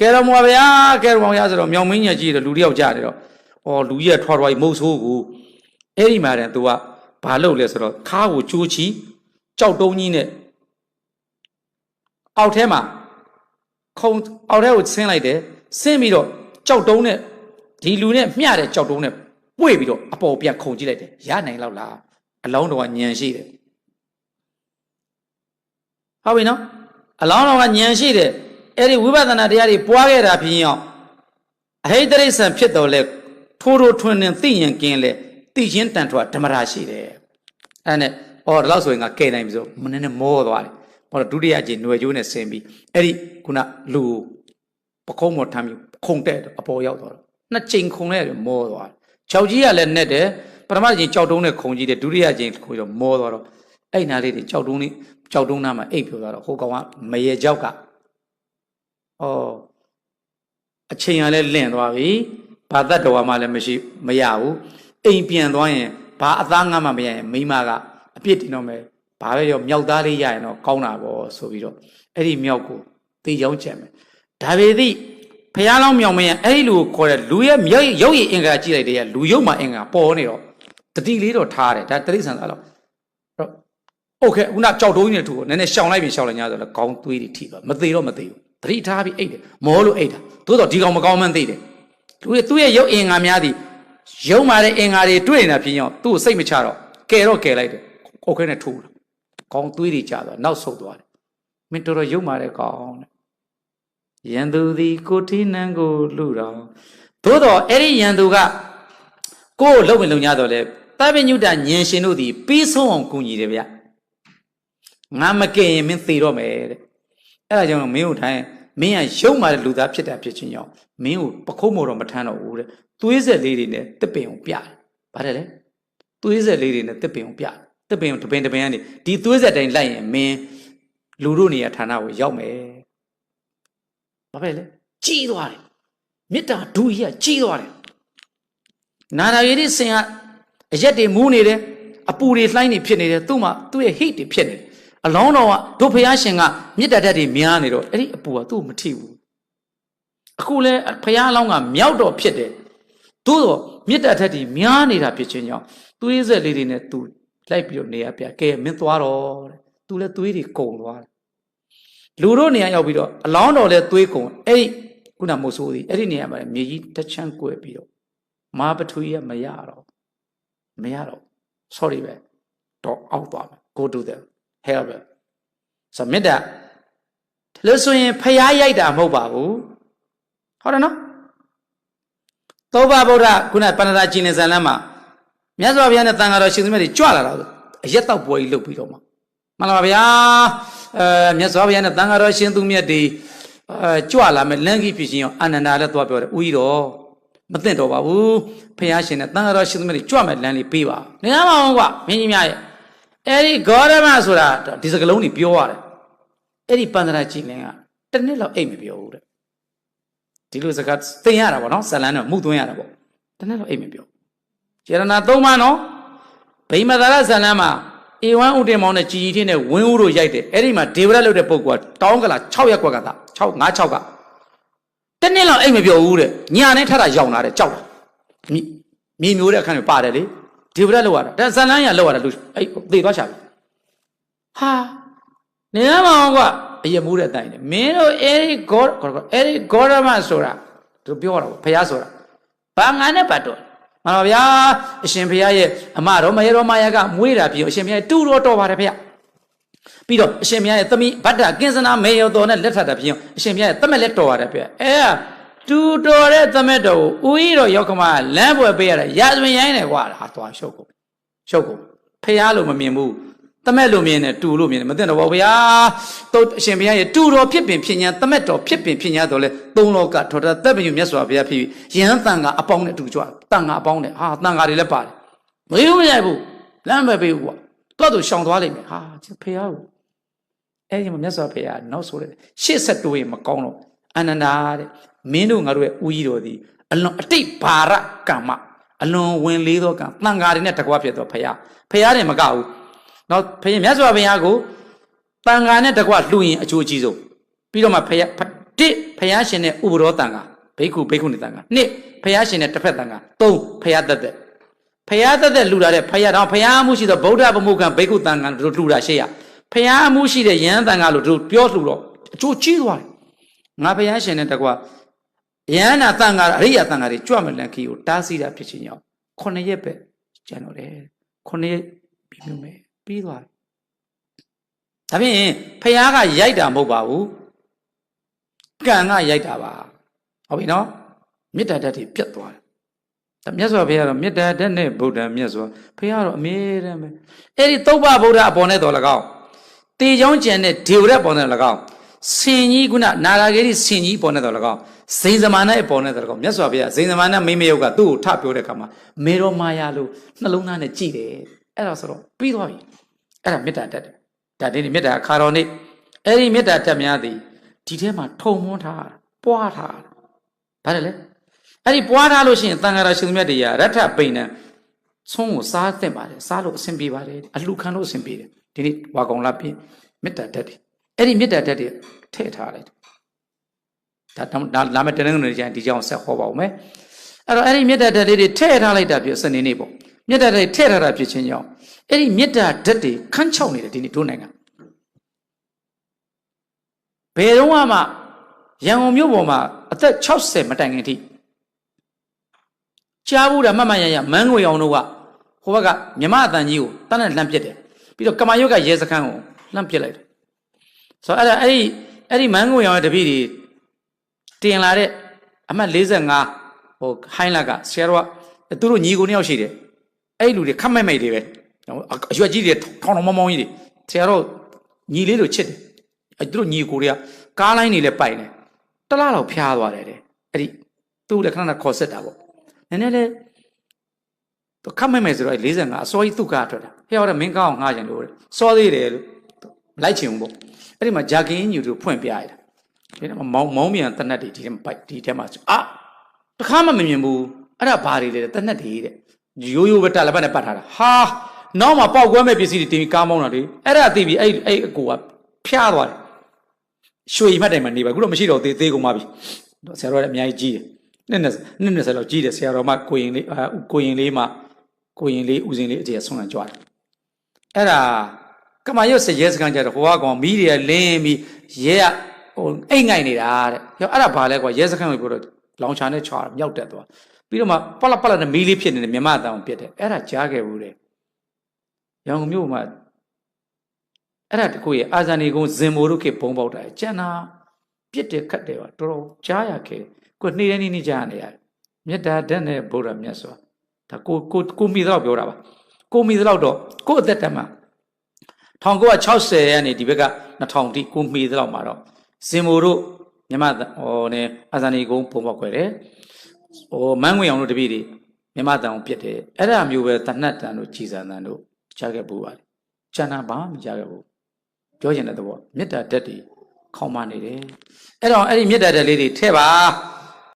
ကဲတော်မွာဗျာကဲတော်မွာဗျာဆိုတော့မြောင်မင်းကြီးကြီးတော့လူတယောက်ကြားတယ်တော့ဩလူကြီးကထွားထွားကြီးမုတ်ဆိုးကိုအဲ့ဒီမှာတဲ့ तू ကဘာလုပ်လဲဆိုတော့ခါးကိုကျိုးချီကြောက်တုံးကြီးနဲ့အောက်ထဲမှာခုံအောက်ထဲကိုဆင်းလိုက်တယ်ဆင်းပြီးတော့ကြောက်တုံးနဲ့ဒီလူနဲ့မျှတဲ့ကြောက်တုံးနဲ့ပွေပြီးတော့အပေါ်ပြန်ခုန်ကြည့်လိုက်တယ်ရနိုင်လောက်လားအလောင်းတော်ကညံရှိတယ်ဟုတ်ပြီနော်အလောင်းတော်ကညံရှိတယ် အဲ့ဒီဝိပဿနာတရားတွေပွားခဲ့တာဖြစ်ရင်အဟိတရိစ္ဆန်ဖြစ်တော်လဲထိုးထိုးထွန်းနေသိရင်ကင်းလဲသိချင်းတန်ထွားဓမ္မရာရှိတယ်အဲ့နဲ့အော်ဒါလို့ဆိုရင်ငါကဲနိုင်ပြီဆိုမနေ့နဲ့မောသွားတယ်ဟောဒုတိယအကြိမ်ຫນွယ်ကျိုးနဲ့ဆင်းပြီးအဲ့ဒီခုနလူပခုံးမော်ထမ်းပြီးခုံတဲ့အပေါ်ရောက်သွားတော့နှစ်ကြိမ်ခုံလိုက်တယ်မောသွားတယ်ခြောက်ကြီးကလည်းနဲ့တယ်ပထမကြိမ်ကြောက်တုံးနဲ့ခုံကြီးတယ်ဒုတိယကြိမ်ခုံတော့မောသွားတော့အဲ့နာလေးတွေကြောက်တုံးလေးကြောက်တုံးနာမှာအိပ်ပြောသွားတော့ဟိုကောင်ကမရေကြောက်က ဩအချိန်ကလည်းလင့်သွားပြီဘာတတ်တော်မှလည်းမရှိမရဘူးအိမ်ပြန်သွားရင်ဘာအသားငါမှမရရင်မိမကအပြစ်တင်တော့မယ်ဘာပဲရောမြောက်သားလေးရရင်တော့ကောင်းတာပေါ့ဆိုပြီးတော့အဲ့ဒီမြောက်ကိုတေးချောင်းချင်မယ်ဒါပေသည့်ဖះလောင်းမြောင်မင်းအဲ့ဒီလူကိုခေါ်တဲ့လူရဲ့မြောက်ရုပ်ရည်အင်္ဂါကြည့်လိုက်တည်းကလူရုပ်မှာအင်္ဂါပေါ်နေတော့တတိလေးတော့ထားတယ်ဒါတတိဆန်သားလောက်ဟုတ်ကဲ့ခုနကြောက်တုံးကြီးနဲ့ထူကိုနည်းနည်းရှောင်လိုက်ပြီရှောင်လိုက်냐ဆိုတော့ခေါင်းသွေးတွေထိသွားမသေးတော့မသေးဘူး တတိထားပြီးအိတ်တယ်မောလို့အိတ်တာသို့တော့ဒီကောင်မကောင်းမှန်းသိတယ်လူတွေသူ့ရဲ့ရုပ်အင်္ဂါများသည်ရုံမာတဲ့အင်္ဂါတွေတွေ့နေတာဖြစ်ရောသူ့ကိုစိတ်မချတော့ကဲတော့ကဲလိုက်တယ်ကိုယ်ခဲနဲ့ထိုးတာကောင်းသွေးတွေကျသွားနောက်ဆုတ်သွားတယ်မင်းတော်တော်ရုံမာတဲ့ကောင်တဲ့ယန္တူသည်ကိုထိနန်းကိုလူတော်သို့တော့အဲ့ဒီယန္တူကကိုယ်လုံဝင်လုံ냐တော့လေတပညုတညင်ရှင်တို့သည်ပြီးဆုံးအောင်ကူညီတယ်ဗျငါမကင်ရင်မင်းသေတော့မယ်တဲ့ အဲ့ဒါကြောင့်မင်းတို့ထိုင်မင်းကရုပ်မာတဲ့လူသားဖြစ်တာဖြစ်ချင်းကြောင့်မင်းကိုပခုံးမော်တော့မထမ်းတော့ဘူးတဲ့သွေးဆက်လေးတွေနဲ့တစ်ပင်ကိုပြတယ်ဗါတယ်လေသွေးဆက်လေးတွေနဲ့တစ်ပင်ကိုပြတယ်တစ်ပင်ကိုတပင်တပင်ကနေဒီသွေးဆက်တိုင်းလိုက်ရင်မင်းလူတို့နေရာဌာနကိုရောက်မယ်ဘာပဲလဲကြီးသွားတယ်မေတ္တာဒူကြီးကကြီးသွားတယ်နာနာရည်စင်ကအရက်တွေမူးနေတယ်အပူတွေလှိုင်းတွေဖြစ်နေတယ်သူ့မှာသူ့ရဲ့ဟိတ်တွေဖြစ်နေတယ် အလောင်းတော်ကတို့ဖះရှင်ကမေတ္တာဓာတ်တွေများနေတော့အဲ့ဒီအပူကသူ့ကိုမထိဘူးအခုလဲဖះအလောင်းကမြောက်တော့ဖြစ်တယ်သို့တော့မေတ္တာဓာတ်တွေများနေတာဖြစ်ခြင်းကြောင့်သွေးဆက်လေးတွေနဲ့သူလိုက်ပြီးတော့နေရပြကဲမင်းသွားတော့တဲ့သူလဲသွေးတွေကုန်သွားတယ်လူတို့နေရာရောက်ပြီးတော့အလောင်းတော်လဲသွေးကုန်အဲ့ဒီခုနမို့ဆိုသည်အဲ့ဒီနေရာမှာမြေကြီးတစ်ချမ်းကွယ်ပြီးတော့မာပထူရမရတော့မရတော့ sorry ပဲတော့အောက်သွားမယ် go to the hell ပဲဆိုမေတ္တာလို့ဆိုရင်ဖျားရိုက်တာမဟုတ်ပါဘူးဟုတ်တယ်နော်သောဘဗုဒ္ဓခုနပဏ္ဍာကျင်နေဇန်လမ်းမှာမြတ်စွာဘုရားနဲ့တန်ဃာတော်ရှင်သမီးတွေကြွလာတာအရက်တော့ပွဲကြီးလုပ်ပြီးတော့မှမှန်လားပါဗျာအဲမြတ်စွာဘုရားနဲ့တန်ဃာတော်ရှင်သူမြတ်တွေအဲကြွလာမယ်လမ်းကြီးဖြစ်ခြင်းရောအာနန္ဒာလည်းသွားပြောတယ်ဦးကြီးတော်မသိတော့ပါဘူးဖះရှင်နဲ့တန်ဃာတော်ရှင်သမီးတွေကြွမယ်လမ်းလေးပေးပါနေရမအောင်ကွာမင်းကြီးများရဲ့ အဲ့ဒီဂေါရမဆိုတာဒီစကလုံးကြီးပြောရတယ်အဲ့ဒီပန္ဒရာကြည်လင်ကတစ်နှစ်လောက်အိတ်မပြောဘူးတဲ့ဒီလိုစကားသင်ရတာပေါ့နော်ဇလန်းတော့မှုသွင်းရတာပေါ့တစ်နှစ်လောက်အိတ်မပြောကျေရနာသုံးပါနော်ဗိမသာရဇလန်းမှာအေဝမ်းဥတင်မောင်းနဲ့ကြည်ကြီးထင်းနဲ့ဝင်းဦးတို့ရိုက်တယ်အဲ့ဒီမှာဒေဝရလုပ်တဲ့ပုဂ္ဂိုလ်ကတောင်းကလာ6ရက်ကွက်ကသာ6 5 6ကတစ်နှစ်လောက်အိတ်မပြောဘူးတဲ့ညာနဲ့ထထရောက်လာတယ်ကြောက်တာမြေမျိုးတဲ့အခန်းတွေပါတယ်လေ ဒေဝရလောက်ရတာဒါဇလန်းရလောက်ရတာလူအဲ့သေသွားချပြီဟာနေရမအောင်ကွာအယမူးတဲ့အတိုင်းလေမင်းတို့အဲ့ဒီဂေါအဲ့ဒီဂေါရမဆိုတာသူပြောတာပေါ့ဘုရားဆိုတာဘာငါနဲ့ပတ်တော့မှန်ပါဗျာအရှင်ဘုရားရဲ့အမတော်မယေတော်မာယာကမွေးတာပြီးအရှင်ဘုရားတူတော်တော်ပါတယ်ဗျာပြီးတော့အရှင်ဘုရားရဲ့သမီးဗတ္တကင်းစနာမေယောတော်နဲ့လက်ထပ်တာဖြစ်အရှင်ဘုရားရဲ့သမက်လက်တော်ရတယ်ဗျာအဲ တူတော်တဲ့သမက်တော်ကိုဦးကြီးတော်ယောက်ကမလမ်းပွဲပေးရတာရာဇဝင်ရိုင်းတယ်ကွာဟာသွားရှုပ်ကုန်ရှုပ်ကုန်ဖះလို့မမြင်ဘူးတမက်လို့မြင်တယ်တူလို့မြင်တယ်မသိတော့ဘူးဗျာတုတ်အရှင်ဘုရားရဲ့တူတော်ဖြစ်ပင်ဖြစ်ညာတမက်တော်ဖြစ်ပင်ဖြစ်ညာတော့လေသုံးလောကထော်တာသက်ပင်မြတ်စွာဘုရားဖြစ်ပြီးယဟန်တန်ကအပေါင်းနဲ့တူကြွတန်ကအပေါင်းနဲ့ဟာတန်ကတွေလည်းပါတယ်မရဘူးမရဘူးလမ်းပဲပေးဘူးကွာတော့သူရှောင်သွားလိမ့်မယ်ဟာဖះကိုအဲ့ဒီမှာမြတ်စွာဘုရားနောက်ဆိုတယ်ရှေ့ဆက်တိုးရင်မကောင်းတော့အနန္ဒာတဲ့ မင်းတို့ငါတို့ရဲ့ဦးကြီးတော်ဒီအလွန်အတိတ်ဘာရကမ္မအလွန်ဝင်လေးသောကံတန်ဃာတွေနဲ့တကွာဖြစ်တော့ဖះဖះတယ်မကဘူးနော်ဖះမြတ်စွာဘုရားကိုတန်ဃာနဲ့တကွာလှူရင်အကျိုးအကြီးဆုံးပြီးတော့မှဖះတစ်ဖယားရှင်နဲ့ဥပရောတန်ကဘိက္ခုဘိက္ခုနီတန်ကနှစ်ဖယားရှင်နဲ့တစ်ဖက်တန်ကသုံးဖယားသက်သက်ဖယားသက်သက်လူလာတဲ့ဖယားတော့ဖယားမှုရှိသောဗုဒ္ဓဗမုခံဘိက္ခုတန်ကတို့လူလာရှေ့ရဖယားမှုရှိတဲ့ယဟန်တန်ကလို့တို့ပြောလှူတော့အကျိုးကြီးသွားတယ်ငါဖယားရှင်နဲ့တကွာ ယဟန်နာတန်ကအရိယာတန်ကတွေကြွမလန်ခီကိုတားဆီးတာဖြစ်ခြင်းကြောင့်ခုနှစ်ရက်ပဲကျန်တော့တယ်ခုနှစ်ရက်ပြီးမြုံမယ်ပြီးသွားတယ်ဒါဖြင့်ဖယားကရိုက်တာမဟုတ်ပါဘူးကံကရိုက်တာပါဟုတ်ပြီနော်မေတ္တာဓာတ်တွေပြတ်သွားတယ်ဒါမြတ်စွာဘုရားတော့မေတ္တာဓာတ်နဲ့ဗုဒ္ဓမြတ်စွာဘုရားတော့အမြဲတမ်းပဲအဲ့ဒီသုဗ္ဗဗုဒ္ဓအပေါ်နဲ့တော်၎င်းတေချောင်းကျန်တဲ့ဒေဝရက်ပေါ်နဲ့၎င်းဆင်ကြီးကုဏနာဂဂေရီဆင်ကြီးပေါ်နဲ့တော်၎င်း ဇိန်ဇမာနဲ့ပေါ်နဲ့တော်၎င်းမြတ်စွာဘုရားဇိန်ဇမာနဲ့မိမယုတ်ကသူ့ကိုထပြောတဲ့အခါမှာမေတော်မာယာလို့နှလုံးသားနဲ့ကြည်တယ်အဲ့ဒါဆိုတော့ပြီးသွားပြီအဲ့ဒါမေတ္တာဓာတ်ဒါဒီမေတ္တာခါတော်နေ့အဲ့ဒီမေတ္တာဓာတ်များသည်ဒီထဲမှာထုံမွန်းထားပွားထားဗါတယ်လေအဲ့ဒီပွားထားလို့ရှိရင်တန်ဃာတော်ရှင်မြတ်တရားရထပိန်နံဆုံးကိုစားသင့်ပါတယ်စားလို့အဆင်ပြေပါတယ်အလှခံလို့အဆင်ပြေတယ်ဒီနေ့ဝါကောင်လာပြင်မေတ္တာဓာတ်တွေအဲ့ဒီမေတ္တာဓာတ်တွေထည့်ထားလိုက် ဒါဒါလာမယ့်တနင်္ဂနွေကျရင်ဒီကြောင်ဆက်ဟောပါဦးမယ်အဲ့တော့အဲ့ဒီမေတ္တာဓာတ်လေးတွေထည့်ထားလိုက်တာပြစနေနေ့ပေါ့မေတ္တာဓာတ်ထည့်ထားတာဖြစ်ချင်းကြောင့်အဲ့ဒီမေတ္တာဓာတ်တွေခန်းချောက်နေတယ်ဒီနေ့တို့နိုင်ငံဘယ်တော့မှရန်ကုန်မြို့ပေါ်မှာအသက်60မတိုင်ခင်ထိကြားဘူးတာမှတ်မှန်ရရမန်းငွေအောင်တို့ကဟိုဘက်ကမြမအတန်ကြီးကိုတန်းနဲ့လှမ်းပစ်တယ်ပြီးတော့ကမာရွတ်ကရဲစခန်းကိုလှမ်းပစ်လိုက်တယ်ဆိုတော့အဲ့ဒါအဲ့ဒီအဲ့ဒီမန်းငွေအောင်ရဲ့တပည့်တွေ တင်လာတဲ့အမှတ်45ဟိုဟိုင်းလက်ကဆရာတော်ကသူတို့ညီကိုနှစ်ယောက်ရှိတယ်အဲ့လူတွေခတ်မိုက်မိုက်တွေပဲအရွက်ကြီးတွေထောင်ထောင်မောင်းမောင်းကြီးတွေဆရာတော်ညီလေးတို့ချစ်တယ်အဲ့သူတို့ညီကိုတွေကကားလိုင်းတွေလည်းပိုက်တယ်တလားတော့ဖျားသွားတယ်တဲ့အဲ့ဒီသူ့လည်းခဏခဏခေါ်ဆက်တာပေါ့နည်းနည်းလေးသူခတ်မိုက်မိုက်ဆိုတော့45အစောကြီးသူ့ကားထွက်တာဖျားတော့မင်းကောင်းအောင်ငှားကြတယ်လို့စောသေးတယ်လို့လိုက်ချင်ဘူးပေါ့အဲ့ဒီမှာဂျာကင်းညူတို့ဖွင့်ပြရတာ ဒီထဲမှာမောင်းမောင်းမြန်တနတ်တွေဒီထဲမှာပိုက်ဒီထဲမှာအာတခါမှမမြင်ဘူးအဲ့ဒါဘာတွေလဲတနတ်တွေတဲ့ရိုးရိုးပဲတက်လက်ပတ်နဲ့ပတ်ထားတာဟာနောက်မှာပေါက်ကွဲမဲ့ပစ္စည်းတွေတင်ပြီးကားမောင်းတာလေအဲ့ဒါသိပြီအဲ့အဲ့အကိုကဖျားသွားတယ်ရွှေမှတ်တိုင်မှာနေပါခုတော့မရှိတော့သေးသေးကုန်ပါပြီဆရာတော်လည်းအများကြီးကြီးတယ်နှစ်နှစ်နှစ်နှစ်ဆယ်လောက်ကြီးတယ်ဆရာတော်မှကိုရင်လေးအာကိုရင်လေးမှကိုရင်လေးဦးစင်လေးအကျေဆုံးလန်ကြွားတယ်အဲ့ဒါကမာရွတ်စရဲစကန်ကြတော့ဟိုကကောင်မီးတွေကလင်းပြီးရဲက ဟိုအိတ်ငိုက်နေတာတဲ့ရောအဲ့ဒါဘာလဲကွာရဲစခန်းကိုပြောတော့လောင်ချာနဲ့ချွာမြောက်တက်သွားပြီးတော့မှပလပလနဲ့မီးလေးဖြစ်နေတယ်မြမအတန်ပြစ်တယ်အဲ့ဒါကြားခဲ့ဘူးတဲ့ရောင်ကုန်မြို့မှာအဲ့ဒါတခုရဲ့အာဇာနည်ကုန်းဇင်မိုတို့ခေဘုံပေါက်တာကျန်တာပြစ်တယ်ခတ်တယ်ပါတော်တော်ကြားရခဲ့ကိုနှိမ့်နေနေကြားနေရတယ်မေတ္တာဓာတ်နဲ့ဗုဒ္ဓမြတ်စွာဒါကိုကိုကိုမိတော့ပြောတာပါကိုမိတော့တော့ကိုအသက်တမ်းမှာ1960ရဲ့နေဒီဘက်က2000တိကိုမိတော့မှာတော့ ဇင်မိုတို့မြမဟိုနေအာဇာနည်ကုန်းဘုံပေါက်ခွဲတယ်ဟိုမန်းငွေအောင်တို့တပည့်တွေမြမတန်အောင်ပြစ်တယ်အဲ့ဒါမျိုးပဲတဏှတ်တန်တို့ကြည်စံတန်တို့ကြားခဲ့ပူပါတယ်ကျန်တာဘာမှမကြားခဲ့ဘူးပြောချင်တဲ့သဘောမေတ္တာဓာတ်တွေခေါင်းမနေတယ်အဲ့တော့အဲ့ဒီမေတ္တာဓာတ်လေးတွေထဲပါ